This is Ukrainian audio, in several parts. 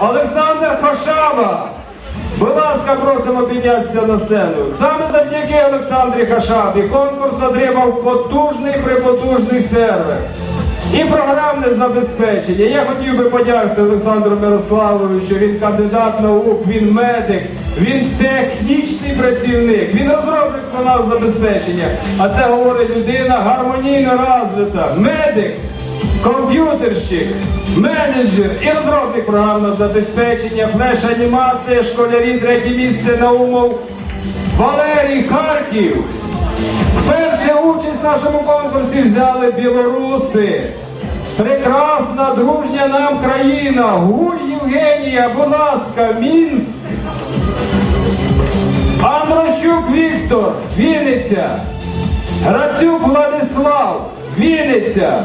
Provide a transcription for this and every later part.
Олександр Хошаба. Будь ласка, просимо піднятися на сцену. Саме завдяки Олександрі Хашабі конкурс отримав потужний припотужний сервер і програмне забезпечення. Я хотів би подякувати Олександру Мирославовичу. Він кандидат наук, він медик, він технічний працівник, він розробник програм забезпечення. А це говорить людина гармонійно розвита, медик комп'ютерщик, менеджер і розробник програмного забезпечення, флеш-анімація, школярі, третє місце на умов Валерій Харків. Перше участь в нашому конкурсі взяли білоруси. Прекрасна, дружня нам країна. Гуль Євгенія, будь ласка, Мінськ. Андрощук Віктор, Вінниця. Грацюк Владислав, Вінниця.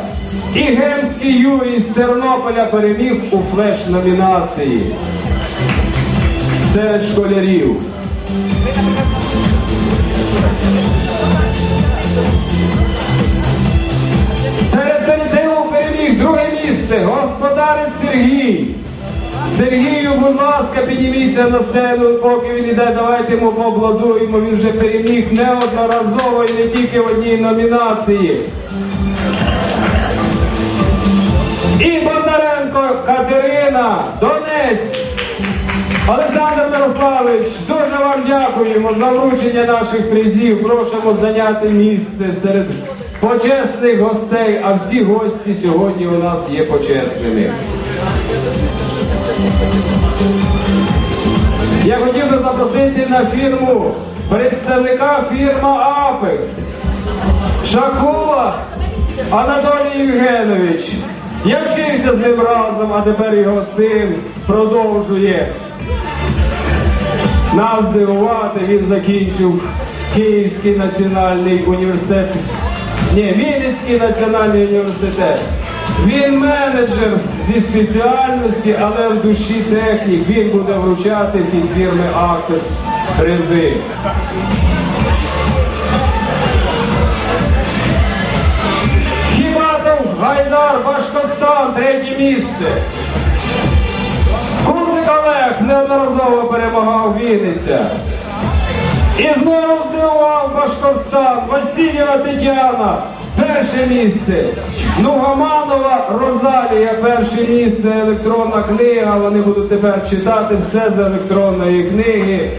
І Гемський Юрій з Тернополя переміг у флеш-номінації серед школярів. Серед передиву переміг друге місце господарець Сергій. Сергію, будь ласка, підніміться на сцену, поки він іде, давайте йому поаплодуємо. Він вже переміг неодноразово і не тільки в одній номінації. Донець. Олександр Мирославович, дуже вам дякуємо за вручення наших призів. Просимо зайняти місце серед почесних гостей, а всі гості сьогодні у нас є почесними. Я хотів би запросити на фірму представника фірми Апекс Шакула Анатолій Євгенович. Я вчився з ним разом, а тепер його син продовжує нас дивувати. Він закінчив Київський національний університет. Ні, Вінницький національний університет. Він менеджер зі спеціальності, але в душі технік. Він буде вручати від фірми Актес призи. Хібатов Гайдар Башкостан, третє місце. Кузик Олег неодноразово перемагав Вінниця. І знову здивував Башкортостан, Васильєва Тетяна, перше місце. Нугаманова Розалія, перше місце, електронна книга. Вони будуть тепер читати все з електронної книги.